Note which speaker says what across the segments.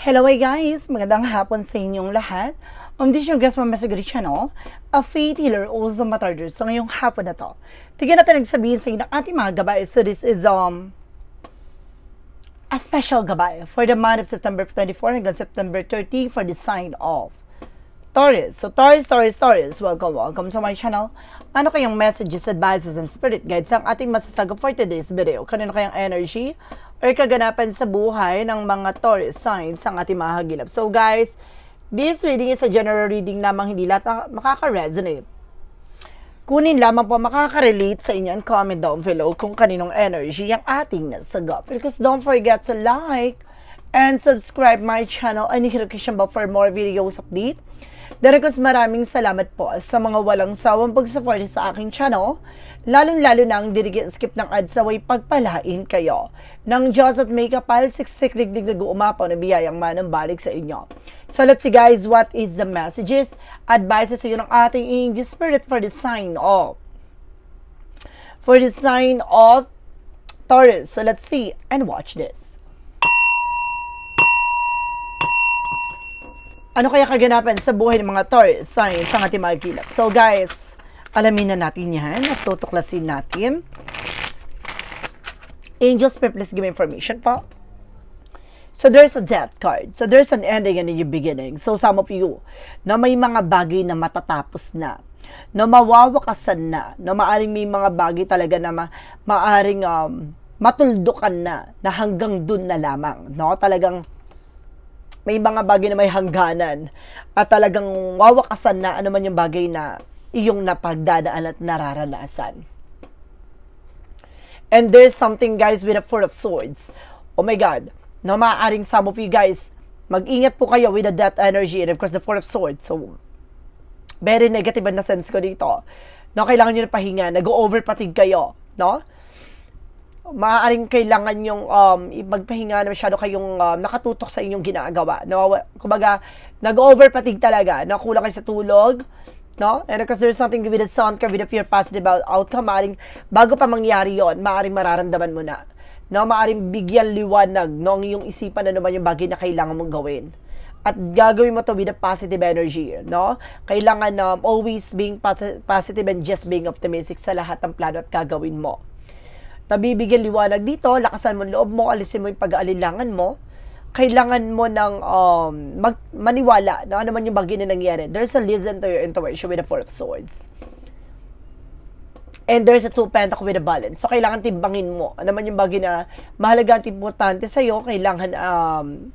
Speaker 1: Hello hey guys! Magandang hapon sa inyong lahat. Um, this is your guest Mama Sigrid Channel, a faith healer, also matarder. So ngayong hapon na to, tignan natin nagsabihin sa inyo ng ating mga gabay. So this is um a special gabay for the month of September 24 hanggang September 30 for the sign of Taurus. So Taurus, Taurus, Taurus, welcome, welcome to my channel. Ano kayang messages, advices, and spirit guides ang ating masasagap for today's video? Kanino kayang energy or kaganapan sa buhay ng mga Taurus signs ang ating mga hagilap? So guys, this reading is a general reading lamang hindi lahat na makaka-resonate. Kunin lamang po makaka-relate sa inyo and comment down below kung kaninong energy ang ating nasagap. Because don't forget to like and subscribe my channel and hit the notification bell for more videos update. Daragos maraming salamat po sa mga walang sawang pag-support sa aking channel, lalong-lalo na ang dirigit skip ng ads sa way pagpalain kayo. Ng Diyos at may kapal, siksik digdig nag-uumapaw na biyayang manang balik sa inyo. So let's see guys, what is the messages, advices sa inyo ng ating angel spirit for the sign of for the sign of Taurus. So let's see and watch this. Ano kaya kaganapan sa buhay ng mga Taurus signs sa ating mga kilap? So guys, alamin na natin yan at tutuklasin natin. Angels, please give me information po. So there's a death card. So there's an ending and a new beginning. So some of you, na may mga bagay na matatapos na, na mawawakasan na, na maaring may mga bagay talaga na ma, maaring um, matuldukan na, na hanggang dun na lamang. No? Talagang may mga bagay na may hangganan at talagang wawakasan na ano man yung bagay na iyong napagdadaan at nararanasan. And there's something guys with a four of swords. Oh my God. No, maaaring some of you guys, mag-ingat po kayo with the death energy and of course the four of swords. So, very negative na sense ko dito. No, kailangan nyo na pahinga. Nag-overpatig kayo. No? Maaaring kailangan yung um, magpahinga na masyado kayong um, nakatutok sa inyong ginagawa. No? Kumbaga, nag-overpatig talaga. No? Kulang kayo sa tulog. No? And because there's something with the sun card, with the fear positive outcome, maaaring bago pa mangyari yon maaaring mararamdaman mo na. No? Maaaring bigyan liwanag no? ang iyong isipan na naman yung bagay na kailangan mong gawin. At gagawin mo to with a positive energy, no? Kailangan um, always being positive and just being optimistic sa lahat ng plano at gagawin mo nabibigyan liwanag dito, lakasan mo loob mo, alisin mo yung pag-aalilangan mo, kailangan mo ng um, mag, maniwala na ano man yung bagay na nangyari. There's a listen to your intuition with the Four of Swords. And there's a two pentacle with a balance. So, kailangan timbangin mo. Ano man yung bagay na mahalaga at importante sa'yo, kailangan, um,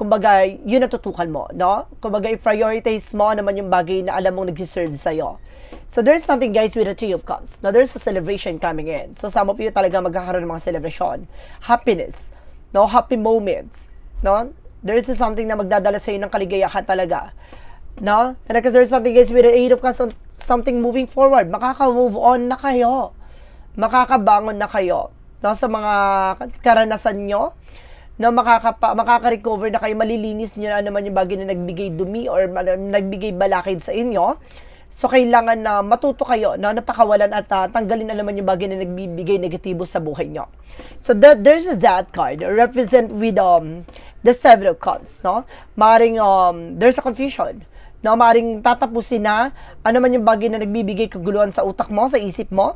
Speaker 1: kumbaga, yun natutukan mo, no? Kumbaga, i-prioritize mo ano man yung bagay na alam mong nagsiserve sa'yo. So there's something guys with the Three of Cups. Now there's a celebration coming in. So some of you talaga magkakaroon ng mga celebration. Happiness. No? Happy moments. No? There is something na magdadala sa iyo ng kaligayahan talaga. No? And because there's something guys with the Eight of Cups something moving forward. Makaka-move on na kayo. Makakabangon na kayo. No? Sa mga karanasan nyo na makakapa, makaka-recover na kayo, malilinis nyo na naman yung bagay na nagbigay dumi or nagbigay balakid sa inyo So, kailangan na matuto kayo na napakawalan at uh, tanggalin na naman yung bagay na nagbibigay negatibo sa buhay nyo. So, that, there's a that card represent with um, the seven of cups, no? Maring, um, there's a confusion. No, maring tatapusin na ano man yung bagay na nagbibigay kaguluhan sa utak mo, sa isip mo.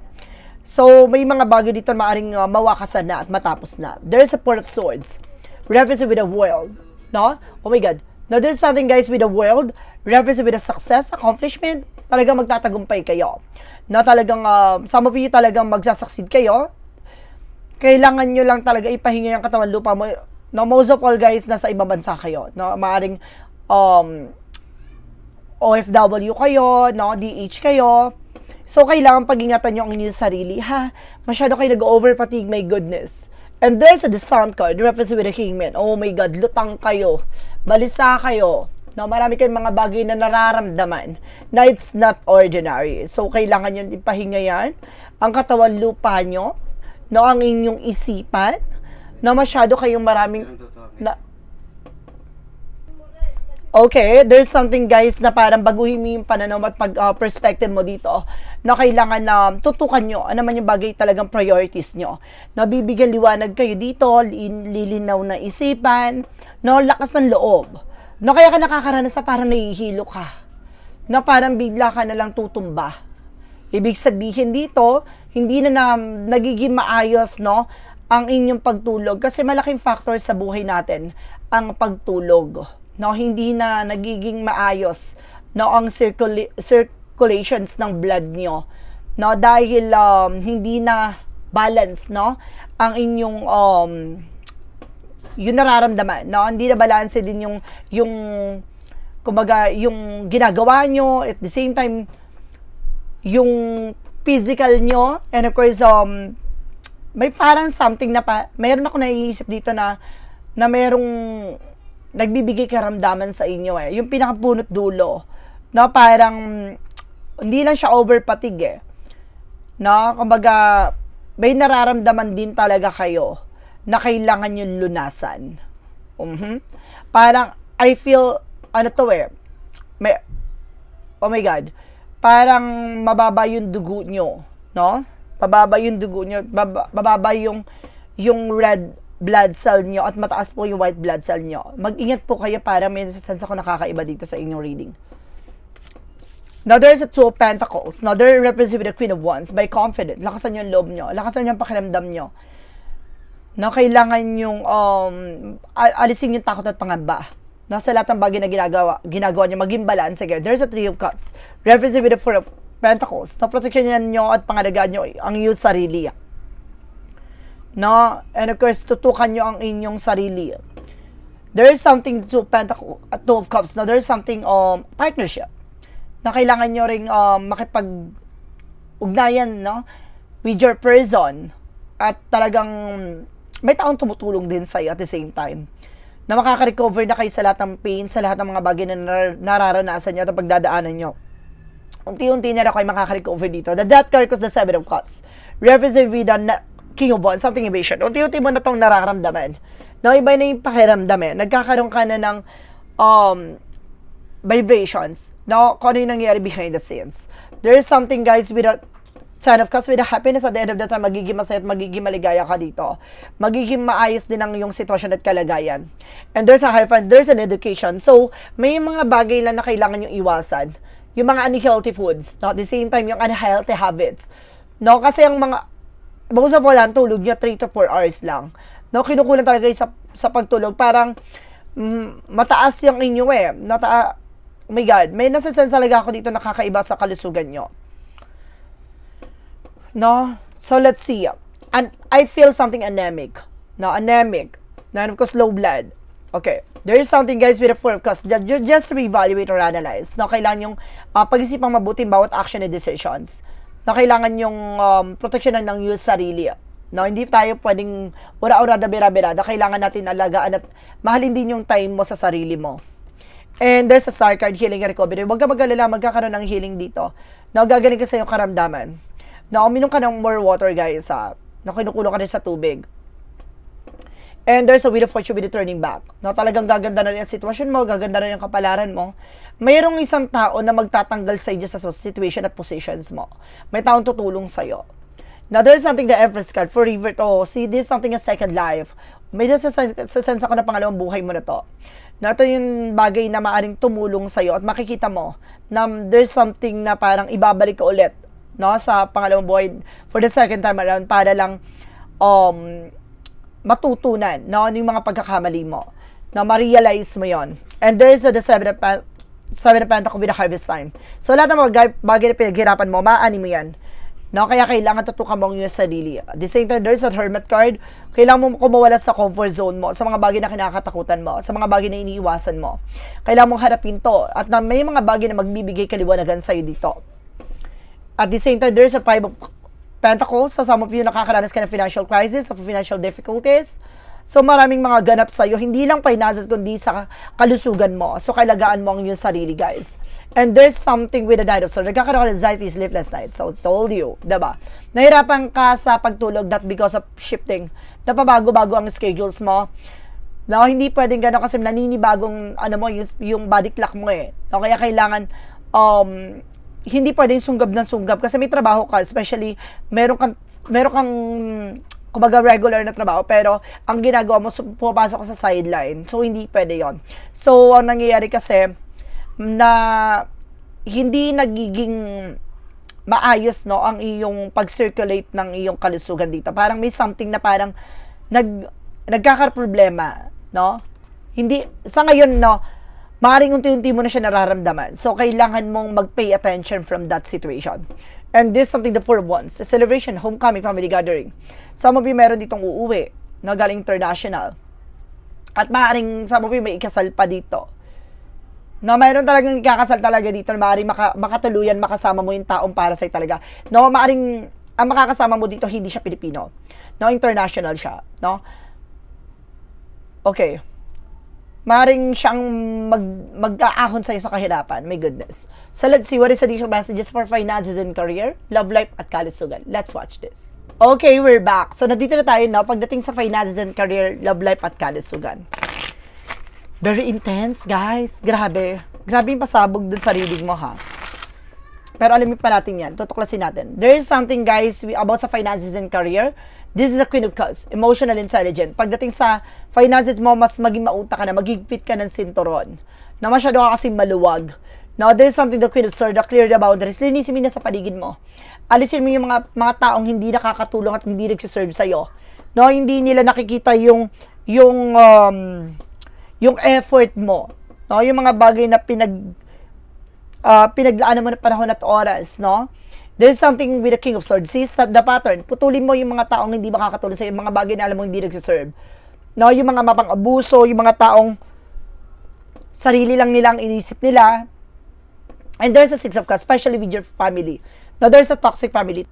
Speaker 1: So, may mga bagay dito na maaring uh, mawakasan na at matapos na. There's a Four of Swords. Represent with the world. No? Oh my God. Now, there's something guys with the world. Represent with a success, accomplishment, talagang magtatagumpay kayo. Na talagang, uh, some of you talagang magsasucceed kayo. Kailangan nyo lang talaga ipahinga yung katawan lupa mo. No, most of all guys, nasa ibang bansa kayo. No, maaring um, OFW kayo, no, DH kayo. So, kailangan pag-ingatan nyo ang inyong sarili, ha? Masyado kayo nag-over fatigue, my goodness. And there's a descent card, represent with a hangman. Oh my God, lutang kayo. Balisa kayo No, marami kayong mga bagay na nararamdaman na it's not ordinary. So, kailangan nyo ipahinga yan. Ang katawan lupa nyo, no, ang inyong isipan, na masyado kayong maraming, na, Okay, there's something guys na parang baguhin mo yung pananaw at pag uh, perspective mo dito na kailangan na tutukan nyo ano man yung bagay talagang priorities nyo. Nabibigyan liwanag kayo dito, lin- lilinaw na isipan, no, lakas ng loob. No, kaya ka nakakaranas sa parang nahihilo ka. Na parang bigla ka na lang tutumba. Ibig sabihin dito, hindi na, na nagiging maayos, no, ang inyong pagtulog. Kasi malaking factor sa buhay natin ang pagtulog. No, hindi na nagiging maayos no ang circula- circulations ng blood nyo. No, dahil um, hindi na balance, no, ang inyong um, yung nararamdaman, no? Hindi na balance din yung yung kumbaga yung ginagawa nyo at the same time yung physical nyo and of course um may parang something na pa mayroon ako naiisip dito na na mayroong nagbibigay karamdaman sa inyo eh. Yung pinakapunot dulo no? Parang hindi lang siya over fatigue eh. No? Kumbaga may nararamdaman din talaga kayo na kailangan yung lunasan Mhm. parang I feel ano to eh may oh my god parang mababa yung dugo nyo, no? Mababa yung dugo nyo, baba, mababa yung, yung red blood cell nyo at mataas po yung white blood cell nyo. Mag-ingat po kayo para may sense ako nakakaiba dito sa inyong reading. Now, there's a two of pentacles. Now, they're represented with the queen of wands by confident. Lakasan yung loob nyo. Lakasan yung pakiramdam nyo. Na kailangan yung um, al- alisin yung takot at pangamba. No, sa lahat ng bagay na ginagawa, ginagawa niyo, maging balance again. There's a three of cups. Represent with the four of pentacles. No, protection niyo at pangalagaan niyo ang iyong sarili. No, and of course, tutukan niyo ang inyong sarili. There is something to pentacle, at two of cups. No, there is something um partnership na kailangan niyo ring um, makipag ugnayan, no, with your person at talagang may taong tumutulong din sa at the same time na makaka-recover na kayo sa lahat ng pain, sa lahat ng mga bagay na nar- nararanasan nyo at pagdadaanan nyo. Unti-unti na kayo makaka-recover dito. The Death card was the Seven of Cups. Represent the na- King of Wands, something evasion. Unti-unti mo na itong nararamdaman. No, iba na yung pakiramdam. Nagkakaroon ka na ng um, vibrations. No, kung ano yung nangyayari behind the scenes. There is something guys with a Son of Cups with a happiness at the end of the time, magiging masaya at magiging maligaya ka dito. Magiging maayos din ang iyong sitwasyon at kalagayan. And there's a high fund, there's an education. So, may mga bagay lang na kailangan yung iwasan. Yung mga unhealthy foods. No? At the same time, yung unhealthy habits. No? Kasi yung mga, most of all, ang tulog nyo, 3 to 4 hours lang. No? Kinukulang talaga yung sa, sa pagtulog. Parang, mm, mataas yung inyo eh. Nata oh my God, may nasasense talaga ako dito nakakaiba sa kalusugan nyo. No? So let's see. And I feel something anemic. No, anemic. Na of course low blood. Okay. There is something guys with a cups that you just reevaluate or analyze. No, kailangan yung uh, pag-isipang mabuti bawat action and decisions. Na kailangan yung um, proteksyonan ng iyong sarili. No, hindi tayo pwedeng ura-urada bira-birada. Kailangan natin alagaan at mahalin din yung time mo sa sarili mo. And there's a star card, healing and recovery. Huwag ka mag-alala, magkakaroon ng healing dito. No, gagaling ka sa iyong karamdaman na uminom ka ng more water guys ha, na kinukulo ka rin sa tubig. And there's a wheel of fortune with turning back. No, talagang gaganda na rin ang sitwasyon mo, gaganda na rin ang kapalaran mo. Mayroong isang tao na magtatanggal sa iyo sa situation at positions mo. May taong tutulong sa iyo. Now, there's something the Empress card for River to see this something a second life. May sa, sa, sense ako na pangalawang buhay mo na to. Na ito yung bagay na maaring tumulong sa iyo at makikita mo na there's something na parang ibabalik ka ulit no sa pangalawang buhay for the second time around para lang um matutunan no yung mga pagkakamali mo. Na ma-realize mo yon and there is a the seven of, seven of Pentacles with the harvest time. So lahat ng mga gay- bagay na pinaghirapan mo maaani mo yan. No kaya kailangan tutukan mo yung sarili. The same time there's a hermit card. Kailangan mo kumawala sa comfort zone mo sa mga bagay na kinakatakutan mo sa mga bagay na iniiwasan mo. Kailangan mong harapin to. At na may mga bagay na magbibigay kaliwanagan sa'yo dito at the same time, there's a five of pentacles. So, some of you nakakaranas ka ng financial crisis, of financial difficulties. So, maraming mga ganap sa'yo. Hindi lang finances, kundi sa kalusugan mo. So, kailagaan mo ang iyong sarili, guys. And there's something with the night of swords. Nagkakaroon ka ng anxiety, sleepless nights. So, told you, diba? Nahirapan ka sa pagtulog not because of shifting. Napabago-bago ang schedules mo. No, hindi pwedeng gano'n kasi naninibagong ano mo yung, yung body clock mo eh. No, kaya kailangan um hindi pwedeng sunggab ng sunggab kasi may trabaho ka, especially meron kang meron kang kumbaga regular na trabaho pero ang ginagawa mo pumapasok ka sa sideline. So hindi pwede 'yon. So ang nangyayari kasi na hindi nagiging maayos no ang iyong pag-circulate ng iyong kalusugan dito. Parang may something na parang nag nagkaka-problema, no? Hindi sa ngayon no, maaaring unti-unti mo na siya nararamdaman. So kailangan mong mag-pay attention from that situation. And this is something the four wants. A celebration, homecoming, family gathering. Some of you meron ditong uuwi, no, galing international. At maaaring some of you may ikasal pa dito. No, mayroon talagang ikakasal talaga dito na maaaring maka, makatuluyan, makasama mo yung taong para sa'yo talaga. No, maaaring ang makakasama mo dito hindi siya Pilipino. No, international siya, no? Okay. Maring siyang mag mag-aahon sa'yo sa kahirapan. My goodness. So let's see what is additional messages for finances and career, love life, at kalusugan. Let's watch this. Okay, we're back. So nandito na tayo na pagdating sa finances and career, love life, at kalusugan. Very intense, guys. Grabe. Grabe yung pasabog dun sa reading mo, ha? Pero alamin pa natin yan. Tutuklasin natin. There is something, guys, we, about sa finances and career. This is a queen of cups. Emotional intelligent. Pagdating sa finances mo, mas maging mauta ka na, magigpit ka ng sinturon. Na masyado ka kasing maluwag. Now, there is something the queen of swords, the clear the boundaries. Linisin mo na sa paligid mo. Alisin mo yung mga, mga taong hindi nakakatulong at hindi nagsiserve sa'yo. No, hindi nila nakikita yung, yung, um, yung effort mo. No, yung mga bagay na pinag, uh, pinaglaanan mo ng panahon at oras, no? There's something with the King of Swords. See, stop the pattern. Putulin mo yung mga taong hindi makakatulong sa mga bagay na alam mo hindi nagsiserve. No, yung mga mapang abuso, yung mga taong sarili lang nilang inisip nila. And there's a Six of Cups, especially with your family. Now, there's a toxic family.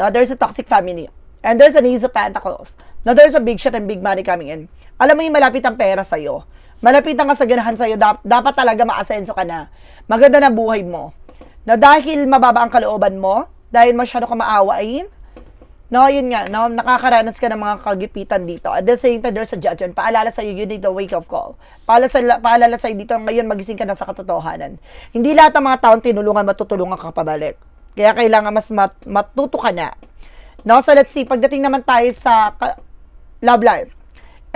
Speaker 1: Now, there's a toxic family. And there's an Ace of Pentacles. Now, there's a big shot and big money coming in. Alam mo yung malapit ang pera sa'yo. Malapit ang kasaganahan sa'yo. Dap- dapat talaga maasenso ka na. Maganda na buhay mo. Na dahil mababa ang kalooban mo, dahil masyado ka maawain, no, yun nga, no, nakakaranas ka ng mga kagipitan dito. At the same time, there's a judgment. Paalala sa'yo, you need a wake-up call. Paalala, sa, paalala sa'yo dito, ngayon magising ka na sa katotohanan. Hindi lahat ng mga taong tinulungan, matutulungan ka pabalik. Kaya kailangan mas mat, matuto ka na. No, so let's see, pagdating naman tayo sa love life.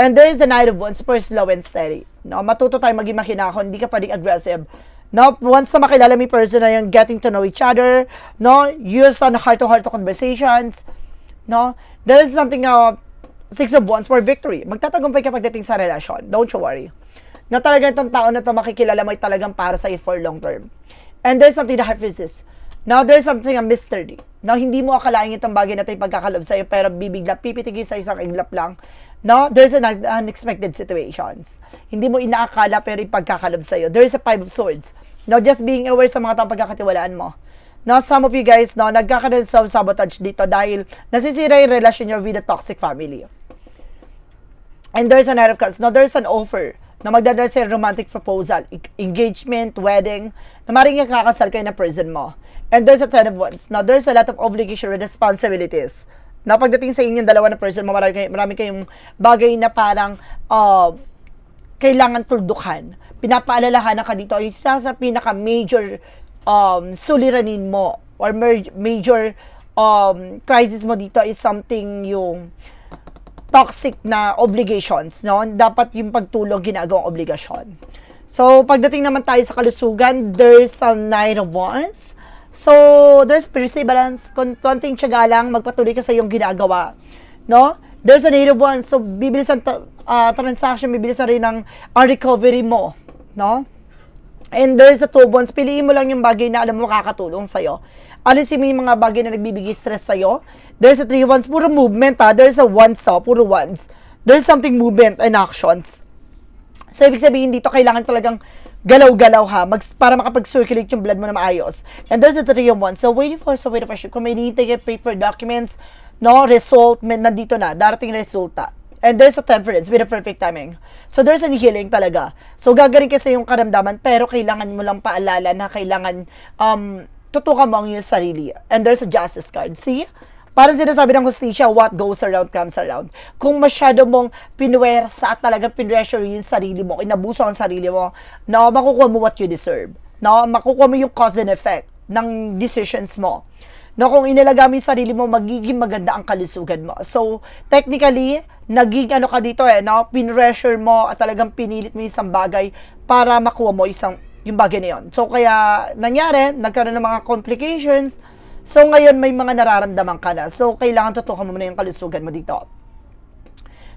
Speaker 1: And there is the Knight of Wands, first slow and steady. No, matuto tayo maging mahinahon, hindi ka pwedeng aggressive. No, once na makilala mo yung person na yung getting to know each other, no, use on heart-to-heart conversations, no, there is something na six of wands for victory. Magtatagumpay ka pagdating sa relasyon. Don't you worry. Na talaga itong tao na to makikilala mo ay talagang para sa for long term. And there's something that hyphesis. Now, there's something a mystery. Now, hindi mo akalain itong bagay na ito yung pagkakalob sa'yo, pero bibigla, pipitigil sa isang iglap lang. No, there's an un- unexpected situations. Hindi mo inaakala, pero yung pagkakalob sa'yo. There's a five of swords. Now, just being aware sa mga taong pagkakatiwalaan mo. Now, some of you guys, no, nagkakaroon sa sabotage dito dahil nasisira yung relasyon nyo with a toxic family. And there's an of cups. Now, there's an offer na magdadala sa romantic proposal, e- engagement, wedding, na maring kakasal kayo na person mo. And there's a ten of wands. Now, there's a lot of obligation and responsibilities. Na pagdating sa inyong dalawa na person marami, kayo, marami kayong bagay na parang uh, kailangan tuldukan. Pinapaalalahanan ka dito, yung isa sa pinaka-major um, suliranin mo or major um, crisis mo dito is something yung toxic na obligations, no? Dapat yung pagtulong ginagawang obligasyon. So, pagdating naman tayo sa kalusugan, there's a Nine of Wands. So, there's perseverance, kon konting tiyaga lang, magpatuloy ka sa iyong ginagawa, no? There's a of Wands, so bibilis ang ah, transaction, bibilis rin ang, ang recovery mo, no? And there's a two wands. Piliin mo lang yung bagay na alam mo makakatulong sa'yo. Alisin mo yung mga bagay na nagbibigay stress sa'yo. There's a three wands. Puro movement ha. There's a wands ha. Puro wands. There's something movement and actions. So, ibig sabihin dito, kailangan talagang galaw-galaw ha, mag, para makapag-circulate yung blood mo na maayos. And there's the three of wands. So, waiting for, so waiting for, kung may hinihintay kayo paper documents, no, result, may, nandito na, darating resulta. And there's a temperance with a perfect timing. So, there's a healing talaga. So, gagaling kasi yung karamdaman, pero kailangan mo lang paalala na kailangan, um, tutukan mo ang iyong sarili. And there's a justice card. See? Parang sinasabi ng hostisya, what goes around comes around. Kung masyado mong pinuwersa at talagang pinressure yung sarili mo, inabuso ang sarili mo, no, makukuha mo what you deserve. No, makukuha mo yung cause and effect ng decisions mo. No, kung inalaga mo yung sarili mo, magiging maganda ang kalusugan mo. So, technically, naging ano ka dito eh, no? Pinressure mo at talagang pinilit mo isang bagay para makuha mo isang yung bagay na yun. So, kaya nangyari, nagkaroon ng mga complications. So, ngayon may mga nararamdaman ka na. So, kailangan tutukan mo muna yung kalusugan mo dito.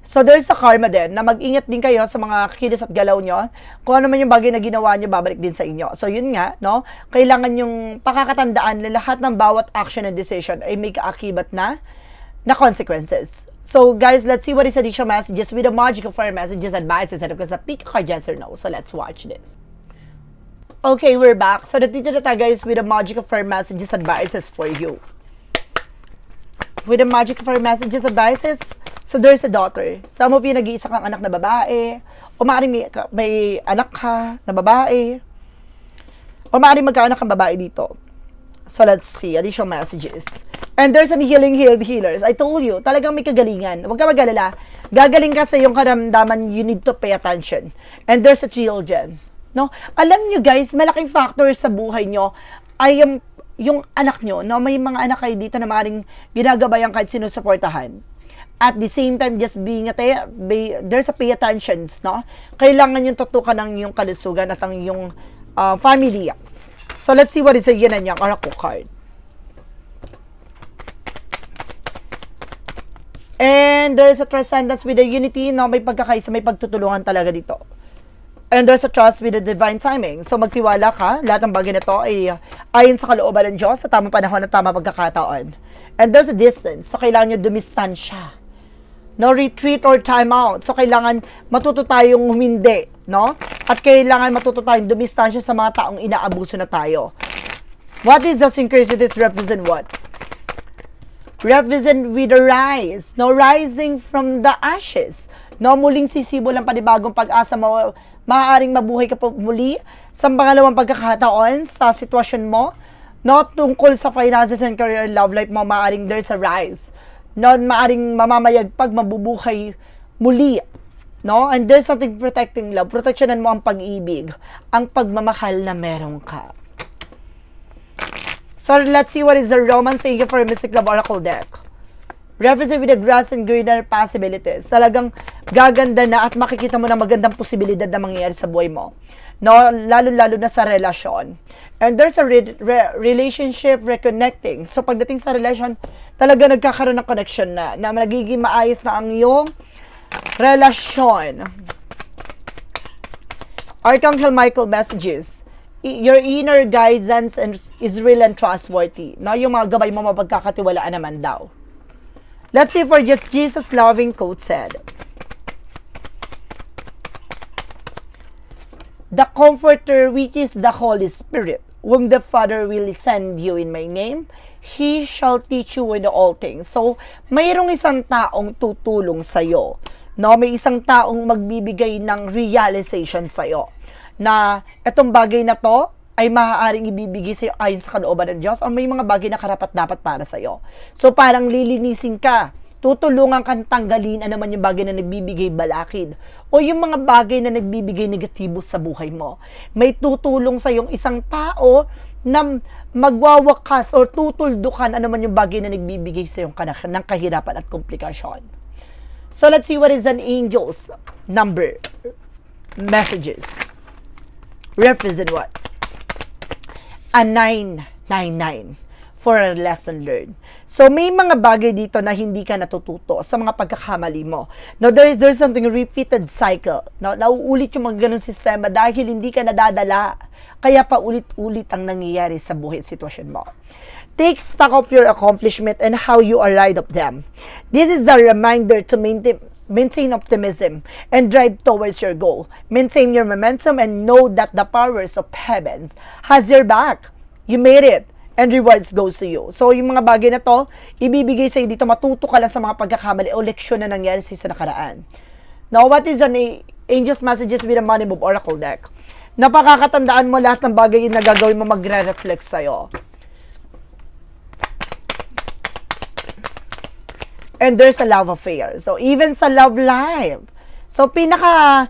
Speaker 1: So, there's a karma din na mag-ingat din kayo sa mga kilos at galaw nyo. Kung ano man yung bagay na ginawa nyo, babalik din sa inyo. So, yun nga, no? Kailangan yung pakakatandaan na lahat ng bawat action and decision ay may kaakibat na na consequences. So, guys, let's see what is additional messages with the magical fire messages, advices, and of course, a pick a card, yes or no. So, let's watch this. Okay, we're back. So, nandito na tayo, guys, with the magical fire messages, advices for you. With the magical fire messages, advices, so there's a daughter. Some of you, nag-iisa kang anak na babae, o maaaring may, may anak ka na babae, o maaaring magkaanak kang babae dito. So, let's see. Additional messages. And there's an healing healed healers. I told you, talagang may kagalingan. Huwag ka mag-alala. Gagaling ka sa iyong karamdaman, you need to pay attention. And there's a children. No? Alam nyo guys, malaking factor sa buhay nyo ay yung, yung anak nyo. No? May mga anak kayo dito na maaaring ginagabayan kahit sinusuportahan. At the same time, just being a te- be, there's a pay attentions, no? Kailangan yung tutukan ng yung kalusugan at ang yung uh, family. So, let's see what is the yin and yang oracle card. And there is a transcendence with the unity, no? May pagkakaisa, may pagtutulungan talaga dito. And there's a trust with the divine timing. So, magtiwala ka. Lahat ng bagay na to ay ayon sa kalooban ng Diyos sa tamang panahon at tamang pagkakataon. And there's a distance. So, kailangan nyo dumistansya. No retreat or time out. So, kailangan matuto tayong humindi. No? At kailangan matuto tayong dumistansya sa mga taong inaabuso na tayo. What is the synchronicities represent what? represent with the rise, no rising from the ashes. No muling sisibol ang panibagong pag-asa mo, maaaring mabuhay ka pa muli sa pangalawang pagkakataon sa sitwasyon mo. No tungkol sa finances and career and love life mo, maaaring there's a rise. No maaaring mamamayag pag mabubuhay muli. No? And there's something protecting love. Protectionan mo ang pag-ibig, ang pagmamahal na meron ka. So let's see what is the romance you for Mystic Love Oracle deck. Represent with the grass and greener possibilities. Talagang gaganda na at makikita mo na magandang posibilidad na mangyayari sa buhay mo. No, lalo-lalo na sa relasyon. And there's a re- re- relationship reconnecting. So pagdating sa relation, talaga nagkakaroon ng connection na, na nagiging maayos na ang iyong relasyon. Archangel Michael messages your inner guidance is real and trustworthy. No, yung mga gabay mo mapagkakatiwalaan naman daw. Let's see for just Jesus loving quote said. The Comforter, which is the Holy Spirit, whom the Father will send you in my name, He shall teach you in all things. So, mayroong isang taong tutulong sa'yo. No, may isang taong magbibigay ng realization sa'yo na itong bagay na to ay maaaring ibibigay sa'yo ayon sa kalooban ng Diyos o may mga bagay na karapat-dapat para sa'yo. So parang lilinisin ka, tutulungan kang tanggalin ano man yung bagay na nagbibigay balakid o yung mga bagay na nagbibigay negatibo sa buhay mo. May tutulong sa yung isang tao na magwawakas or tutuldukan ano man yung bagay na nagbibigay sa yung ng kahirapan at komplikasyon. So let's see what is an angel's number messages represent what? A 999 for a lesson learned. So, may mga bagay dito na hindi ka natututo sa mga pagkakamali mo. No, there is there's something repeated cycle. No, nauulit yung mga ganung sistema dahil hindi ka nadadala. Kaya paulit-ulit ang nangyayari sa buhay at sitwasyon mo. Take stock of your accomplishment and how you arrived of them. This is a reminder to maintain maintain optimism and drive towards your goal. Maintain your momentum and know that the powers of heavens has your back. You made it and rewards goes to you. So, yung mga bagay na to, ibibigay sa'yo dito, matuto ka lang sa mga pagkakamali o leksyon na nangyari sa nakaraan. Now, what is an Angel's Messages with a Money Move Oracle deck? Napakakatandaan mo lahat ng bagay na gagawin mo magre-reflect sa'yo. And there's a love affair. So, even sa love life. So, pinaka,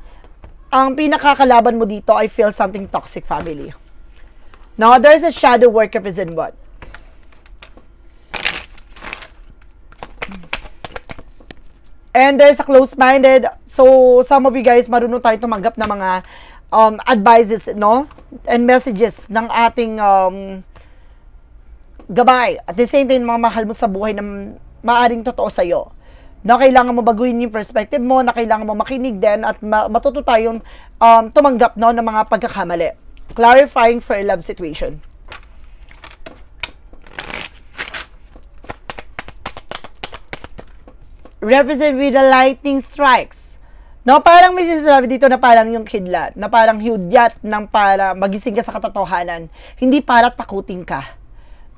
Speaker 1: ang pinakakalaban mo dito, I feel something toxic family. Now, there's a shadow work represent what? And there's a close-minded. So, some of you guys, marunong tayo tumanggap ng mga um, advices, no? And messages ng ating um, gabay. At the same time, mga mahal mo sa buhay na maaring totoo sa'yo. Na kailangan mo baguhin yung perspective mo, na kailangan mo makinig din at ma- matuto tayong um, tumanggap no, ng mga pagkakamali. Clarifying for a love situation. represent with the lightning strikes. No, parang may sinasabi dito na parang yung kidlat, na parang hudyat ng para magising ka sa katotohanan, hindi para takutin ka.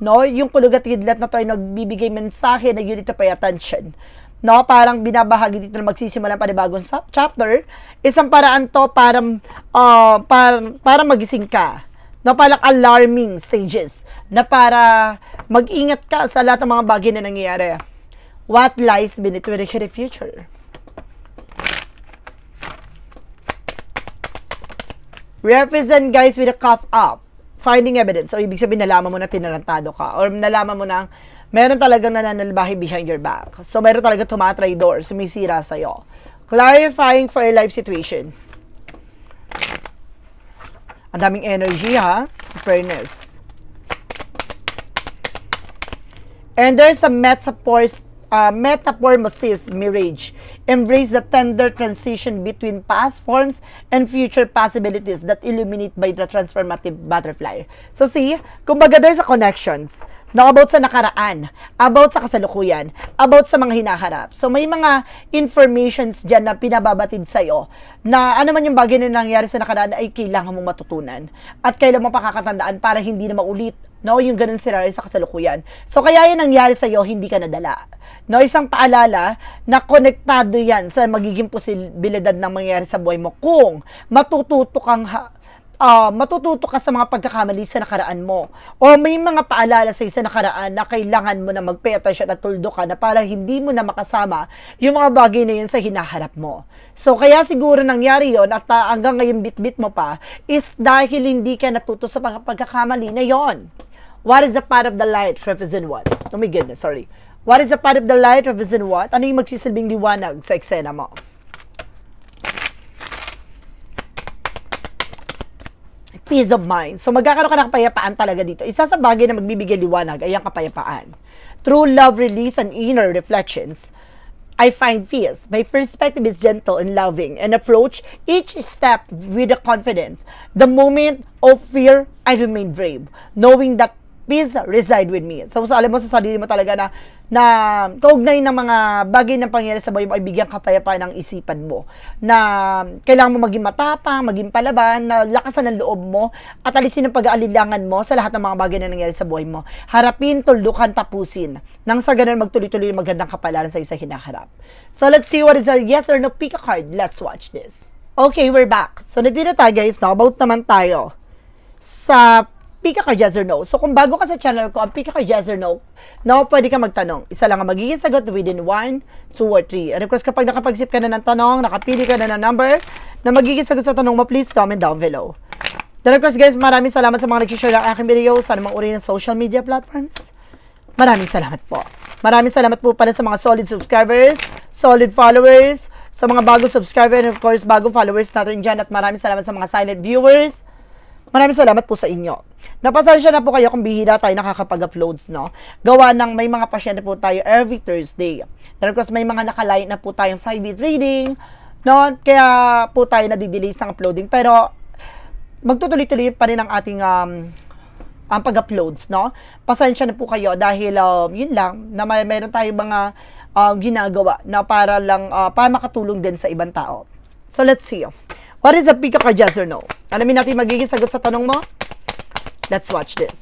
Speaker 1: No, yung kulog at kidlat na to ay nagbibigay mensahe na you need to pay attention. No, parang binabahagi dito na magsisimula pa bagong chapter. Isang paraan to para, uh, para, para magising ka. No, parang alarming stages na para mag-ingat ka sa lahat ng mga bagay na nangyayari what lies beneath the future. Represent guys with a cuff up. Finding evidence. So, ibig sabihin, nalaman mo na tinarantado ka. Or nalaman mo na meron talagang nananalbahi behind your back. So, meron talaga tumatray door, sumisira sa'yo. Clarifying for a life situation. Ang daming energy, ha? Fairness. And there's a metaphor uh, metamorphosis marriage. Embrace the tender transition between past forms and future possibilities that illuminate by the transformative butterfly. So see, kumbaga there's a connections na about sa nakaraan, about sa kasalukuyan, about sa mga hinaharap. So may mga informations dyan na pinababatid sa'yo na ano man yung bagay na nangyari sa nakaraan ay kailangan mong matutunan at kailangan mo pakakatandaan para hindi na maulit No, yung ganun scenario sa kasalukuyan. So, kaya yan nangyari sa'yo, hindi ka nadala. No, isang paalala na konektado yan sa magiging posibilidad na mangyari sa buhay mo kung matututo kang ha, uh, matututo ka sa mga pagkakamali sa nakaraan mo. O may mga paalala sa isa nakaraan na kailangan mo na mag-pay attention at tuldo ka na para hindi mo na makasama yung mga bagay na yun sa hinaharap mo. So, kaya siguro nangyari yon at uh, hanggang ngayon bit-bit mo pa is dahil hindi ka natuto sa mga pagkakamali na yon. What is the part of the light represent what? Oh my goodness, sorry. What is the part of the light represent what? Ano yung magsisilbing liwanag sa eksena mo? Peace of mind. So magkakaroon ka ng kapayapaan talaga dito. Isa sa bagay na magbibigay liwanag ay ang kapayapaan. True love release and inner reflections. I find peace. My perspective is gentle and loving and approach each step with a confidence. The moment of fear, I remain brave, knowing that peace reside with me. So, so alam mo sa sarili mo talaga na na kaugnay ng mga bagay na pangyayari sa buhay mo ay bigyan kapayapaan ng isipan mo na kailangan mo maging matapang, maging palaban, na lakasan ng loob mo at alisin ang pag-aalilangan mo sa lahat ng mga bagay na nangyayari sa buhay mo. Harapin, tuldukan, tapusin. Nang sa ganun magtuloy-tuloy yung magandang kapalaran sa isa hinaharap. So let's see what is a yes or no pick a card. Let's watch this. Okay, we're back. So nandito tayo guys, now about naman tayo sa pika ka yes or no. So, kung bago ka sa channel ko, ang pika ka yes or no, no, pwede ka magtanong. Isa lang ang magiging sagot within 1, 2, or 3. And of course, kapag nakapag-sip ka na ng tanong, nakapili ka na ng number, na magiging sagot sa tanong mo, please comment down below. Then of course, guys, maraming salamat sa mga nag-share ng aking video sa mga uri ng social media platforms. Maraming salamat po. Maraming salamat po pala sa mga solid subscribers, solid followers, sa mga bago subscriber, and of course, bago followers natin dyan. At maraming salamat sa mga silent viewers. Maraming salamat po sa inyo. Napasensya na po kayo kung bihira tayo nakakapag-uploads, no? Gawa ng may mga pasyente po tayo every Thursday. Then of course, may mga nakalain na po tayong private reading, no? Kaya po tayo nadidelay ng uploading. Pero, magtutuloy-tuloy pa rin ang ating um, ang pag-uploads, no? Pasensya na po kayo dahil um, yun lang, na may meron tayong mga uh, ginagawa na para lang, uh, para makatulong din sa ibang tao. So, let's see. What is a pick-up or yes or no? Alamin natin magiging sagot sa tanong mo. Let's watch this.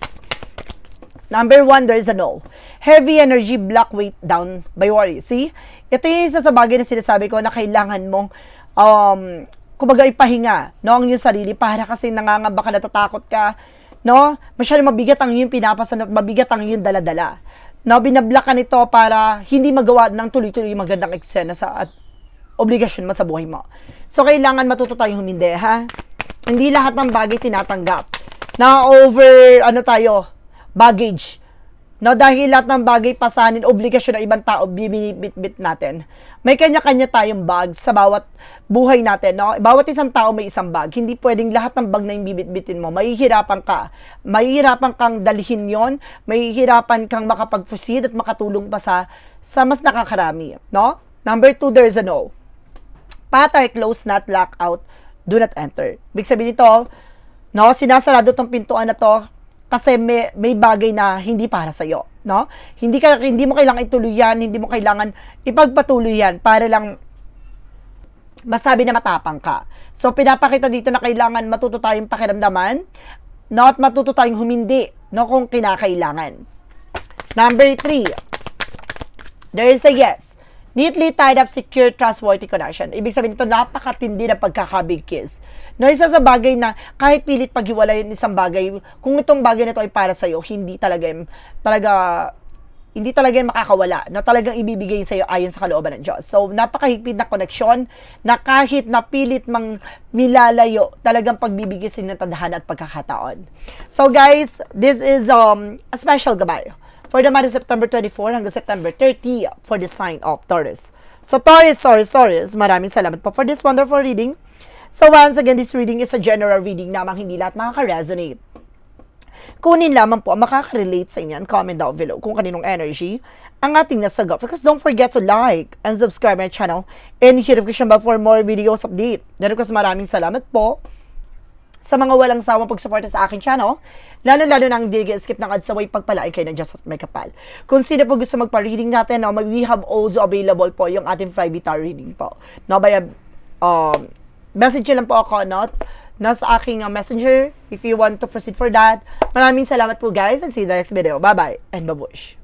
Speaker 1: Number one, there is a no. Heavy energy, black weight down by worry. See? Ito yung isa sa bagay na sinasabi ko na kailangan mong um, kumbaga ipahinga no, ang iyong sarili para kasi nangangamba ka, natatakot ka, no? Masyado mabigat ang iyong pinapasa, mabigat ang iyong daladala. no, binablock ka nito para hindi magawa ng tuloy-tuloy magandang eksena sa at obligasyon mo sa buhay mo. So, kailangan matuto tayong humindi, ha? Hindi lahat ng bagay tinatanggap. Na over, ano tayo, baggage. No, dahil lahat ng bagay pasanin, obligasyon ng ibang tao, bibit-bit natin. May kanya-kanya tayong bag sa bawat buhay natin, no? Bawat isang tao may isang bag. Hindi pwedeng lahat ng bag na yung bibit-bitin mo. Mahihirapan ka. Mahihirapan kang dalhin yon, mahihirapan kang makapag-proceed at makatulong pa sa, sa mas nakakarami, no? Number two, there's a no. Pattern close, not lock out, do not enter. Big sabihin nito, no, sinasarado tong pintuan na to kasi may, may bagay na hindi para sa iyo, no? Hindi ka hindi mo kailangan ituloy yan, hindi mo kailangan ipagpatuloy yan para lang masabi na matapang ka. So pinapakita dito na kailangan matuto tayong pakiramdaman, no, at matuto tayong humindi, no, kung kinakailangan. Number three, there is a yes. Neatly tied up, secure, trustworthy connection. Ibig sabihin ito, napakatindi na pagkakabig kiss. No, isa sa bagay na kahit pilit paghiwalayin isang bagay, kung itong bagay na ito ay para sa'yo, hindi talaga, talaga, hindi talaga makakawala. No, talagang ibibigay sa'yo ayon sa kalooban ng Diyos. So, napakahigpit na koneksyon na kahit napilit mang milalayo, talagang pagbibigay sila ng tadhana at pagkakataon. So, guys, this is um, a special gabay for the month of September 24 hanggang September 30 for the sign of Taurus. So, Taurus, Taurus, Taurus, maraming salamat po for this wonderful reading. So, once again, this reading is a general reading namang hindi lahat makaka-resonate. Kunin lamang po ang makaka-relate sa inyo and comment down below kung kaninong energy ang ating nasagot. Because don't forget to like and subscribe my channel and hit notification bell for more videos update. Of course, maraming salamat po sa mga walang sawang pagsuporta sa aking channel, lalo-lalo na ang di skip ng ads sa way pagpalain kayo ng Just at May Kapal. Kung sino po gusto magpa-reading natin, no, we have also available po yung ating private reading po. No, by um, message lang po ako, no, no, sa aking uh, messenger if you want to proceed for that. Maraming salamat po guys and see you in the next video. Bye-bye and babush.